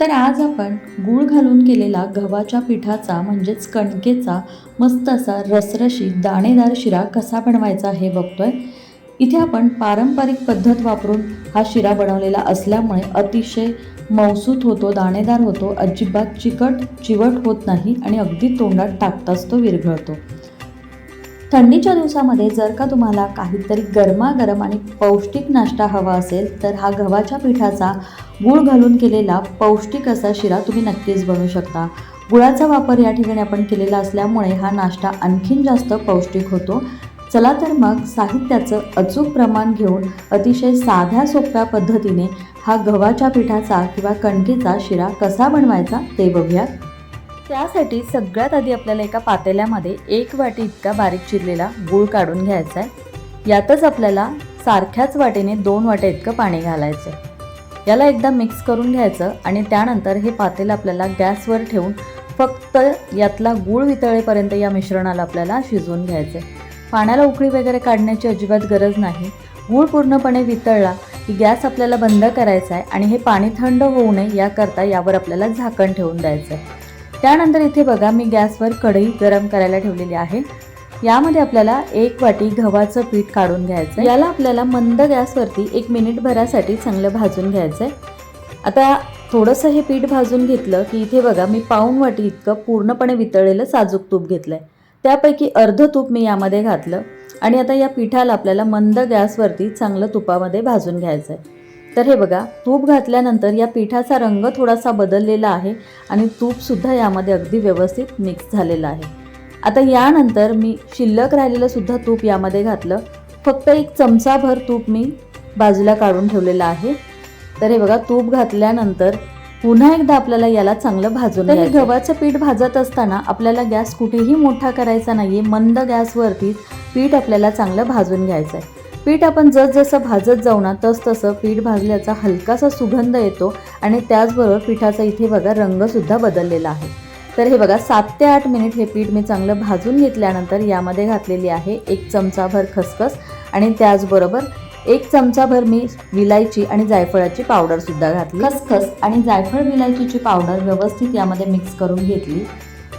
तर आज आपण गूळ घालून केलेला गव्हाच्या पिठाचा म्हणजेच कणकेचा मस्त असा रसरशी दाणेदार शिरा कसा बनवायचा हे बघतोय. इथे आपण पारंपरिक पद्धत वापरून हा शिरा बनवलेला असल्यामुळे अतिशय मौसूत होतो दाणेदार होतो अजिबात चिकट चिवट होत नाही आणि अगदी तोंडात टाकताच तो विरघळतो. थंडीच्या दिवसामध्ये जर का तुम्हाला काहीतरी गरमागरम आणि पौष्टिक नाश्ता हवा असेल तर हा गव्हाच्या पिठाचा गूळ घालून केलेला पौष्टिक असा शिरा तुम्ही नक्कीच बनवू शकता. गुळाचा वापर या ठिकाणी आपण केलेला असल्यामुळे हा नाश्ता आणखीन जास्त पौष्टिक होतो. चला तर मग साहित्याचं अचूक प्रमाण घेऊन अतिशय साध्या सोप्या पद्धतीने हा गव्हाच्या पिठाचा किंवा कणकेचा शिरा कसा बनवायचा ते बघूयात. त्यासाठी सगळ्यात आधी आपल्याला एका पातेल्यामध्ये एक वाटी इतका बारीक चिरलेला गूळ काढून घ्यायचा आहे. यातच आपल्याला सारख्याच वाटेने दोन वाट्या इतकं पाणी घालायचं आहे. याला एकदा मिक्स करून घ्यायचं आणि त्यानंतर हे पातेलं आपल्याला गॅसवर ठेवून फक्त यातला गूळ वितळेपर्यंत या मिश्रणाला आपल्याला शिजवून घ्यायचं पाण्याला उकळी वगैरे काढण्याची अजिबात गरज नाही. गूळ पूर्णपणे वितळला की गॅस आपल्याला बंद करायचा आहे आणि हे पाणी थंड होऊ नये याकरता यावर आपल्याला झाकण ठेवून द्यायचं आहे त्यानंतर इथे बघा मी गॅसवर कढई गरम करायला ठेवलेली आहे. यामध्ये आपल्याला एक वाटी गव्हाचं पीठ काढून घ्यायचं याला आपल्याला मंद गॅसवरती एक मिनिट भरासाठी चांगलं भाजून घ्यायचं आहे आता थोडंसं हे पीठ भाजून घेतलं की इथे बघा मी पाऊण वाटी इतकं पूर्णपणे वितळलेलं साजूक तूप घेतलं आहे त्यापैकी अर्ध तूप मी यामध्ये घातलं आणि आता या पिठाला आपल्याला मंद गॅसवरती चांगलं तुपामध्ये भाजून घ्यायचं आहे तर हे बघा तूप घातल्यानंतर या पिठाचा रंग थोडासा बदललेला आहे आणि तूपसुद्धा यामध्ये अगदी व्यवस्थित मिक्स झालेलं आहे. आता यानंतर मी शिल्लक राहिलेलं सुद्धा तूप यामध्ये घातलं. फक्त एक चमचाभर तूप मी बाजूला काढून ठेवलेलं आहे. तर हे बघा तूप घातल्यानंतर पुन्हा एकदा आपल्याला याला चांगलं भाजून तर हे गव्हाचं पीठ भाजत असताना आपल्याला गॅस कुठेही मोठा करायचा नाहीये. मंद गॅसवरती पीठ आपल्याला चांगलं भाजून घ्यायचं आहे पीठ आपण जसजसं भाजत जाऊ ना तस तसं पीठ भाजल्याचा हलकासा सुगंध येतो आणि त्याचबरोबर पिठाचा इथे बघा रंगसुद्धा बदललेला आहे. तर हे बघा सात ते आठ मिनिट हे पीठ मी चांगलं भाजून घेतल्यानंतर यामध्ये घातलेली आहे एक चमचाभर खसखस आणि त्याचबरोबर एक चमचाभर मी विलायची आणि जायफळाची पावडरसुद्धा घातली. खसखस आणि जायफळ विलायचीची पावडर व्यवस्थित यामध्ये मिक्स करून घेतली.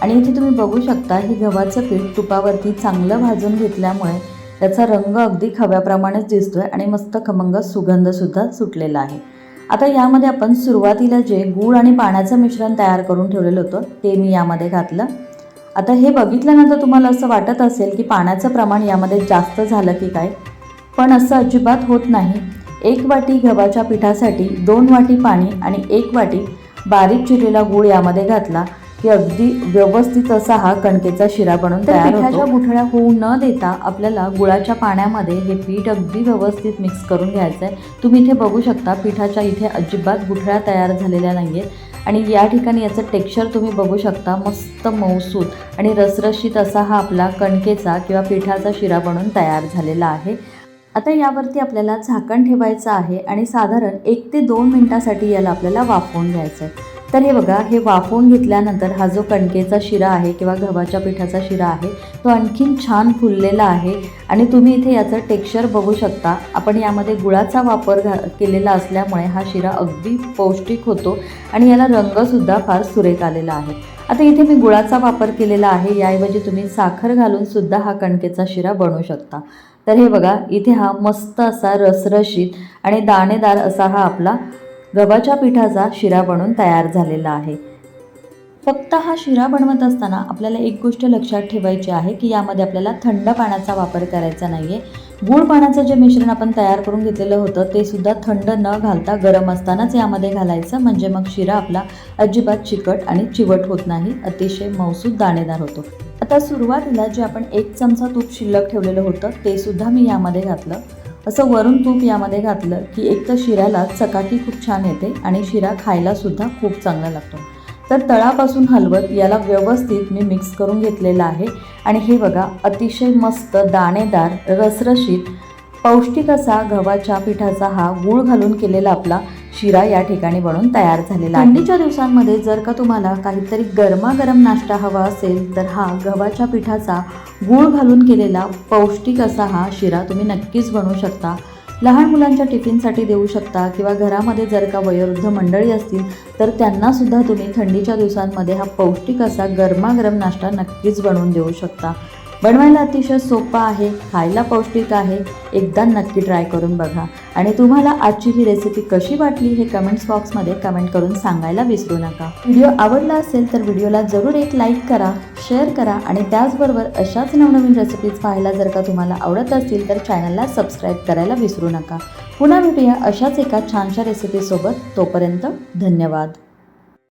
आणि इथे तुम्ही बघू शकता हे गव्हाचं पीठ तुपावरती चांगलं भाजून घेतल्यामुळे त्याचा रंग अगदी खव्याप्रमाणेच दिसतोय आणि मस्त खमंग सुगंधसुद्धा सुटलेला आहे. आता यामध्ये आपण सुरुवातीला जे गूळ आणि पाण्याचं मिश्रण तयार करून ठेवलेलं होतं ते मी यामध्ये घातलं. आता हे बघितल्यानंतर तुम्हाला असं वाटत असेल की पाण्याचं प्रमाण यामध्ये जास्त झालं की काय? पण असं अजिबात होत नाही. एक वाटी गव्हाच्या पिठासाठी दोन वाटी पाणी आणि एक वाटी बारीक चिरलेला गूळ यामध्ये घातला. की अगदी व्यवस्थित असा हा कणकेचा शिरा बनून तयार पिठाच्या गुठळ्या होऊ न देता आपल्याला गुळाच्या पाण्यामध्ये हे पीठ अगदी व्यवस्थित मिक्स करून घ्यायचं आहे. तुम्ही इथे बघू शकता पिठाच्या इथे अजिबात गुठळ्या तयार झालेल्या नाही आहेत आणि या ठिकाणी याचं टेक्स्चर तुम्ही बघू शकता मस्त मौसूद आणि रसरशीत असा हा आपला कणकेचा किंवा पिठाचा शिरा बनून तयार झालेला आहे. आता यावरती आपल्याला झाकण ठेवायचं आहे आणि साधारण एक ते दोन मिनटासाठी याला आपल्याला वाफवून घ्यायचं आहे. तर हे बघा हे वाफवून घेतल्यानंतर हा जो कणकेचा शिरा आहे किंवा गव्हाच्या पिठाचा शिरा आहे तो आणखीन छान फुललेला आहे आणि तुम्ही इथे याचं टेक्स्चर बघू शकता. आपण यामध्ये गुळाचा वापर घा केलेला असल्यामुळे हा शिरा अगदी पौष्टिक होतो आणि याला रंगसुद्धा फार सुरेख आलेला आहे. आता इथे मी गुळाचा वापर केलेला आहे याऐवजी तुम्ही साखर घालून सुद्धा हा कणकेचा शिरा बनवू शकता. तर हे बघा इथे हा मस्त असा रसरशीत आणि दाणेदार असा हा आपला गव्हाच्या पिठाचा शिरा बनून तयार झालेला आहे. फक्त हा शिरा बनवत असताना आपल्याला एक गोष्ट लक्षात ठेवायची आहे की यामध्ये आपल्याला थंड पाण्याचा वापर करायचा नाही आहे गूळ पाण्याचं जे मिश्रण आपण तयार करून घेतलेलं होतं ते सुद्धा थंड न घालता गरम असतानाच यामध्ये घालायचं. म्हणजे मग शिरा आपला अजिबात चिकट आणि चिवट होत नाही अतिशय मौसूद दाणेदार होतो. आता सुरुवातीला जे आपण एक चमचा तूप शिल्लक ठेवलेलं होतं ते सुद्धा मी यामध्ये घातलं. असं वरून तूप यामध्ये घातलं की एक तर शिऱ्याला चकाकी खूप छान येते आणि शिरा खायलासुद्धा खूप चांगला लागतो. तर तळापासून हलवत याला व्यवस्थित मी मिक्स करून घेतलेलं आहे. आणि हे बघा अतिशय मस्त दाणेदार रसरशीत पौष्टिक असा गव्हाच्या पिठाचा हा गूळ घालून केलेला आपला शिरा या ठिकाणी बनून तयार झालेला थंडीच्या दिवसांमध्ये जर का तुम्हाला काहीतरी गरमागरम नाश्ता हवा असेल तर हा गव्हाच्या पिठाचा गूळ घालून केलेला पौष्टिक असा हा शिरा तुम्ही नक्कीच बनवू शकता. लहान मुलांच्या टिफिनसाठी देऊ शकता किंवा घरामध्ये जर का वयोवृद्ध मंडळी असतील तर त्यांनासुद्धा तुम्ही थंडीच्या दिवसांमध्ये हा पौष्टिक असा गरमागरम नाश्ता नक्कीच बनवून देऊ शकता. बनवायला अतिशय सोपा आहे खायला पौष्टिक आहे. एकदा नक्की ट्राय करून बघा. आणि तुम्हाला आजची ही रेसिपी कशी वाटली हे कमेंट्स बॉक्समध्ये कमेंट करून सांगायला विसरू नका. व्हिडिओ आवडला असेल तर व्हिडिओला जरूर एक लाईक करा शेअर करा आणि त्याचबरोबर अशाच नवनवीन रेसिपीज पाहायला जर का तुम्हाला आवडत असतील तर चॅनलला सबस्क्राईब करायला विसरू नका. पुन्हा भेटूया अशाच एका छानशा रेसिपीसोबत तोपर्यंत धन्यवाद.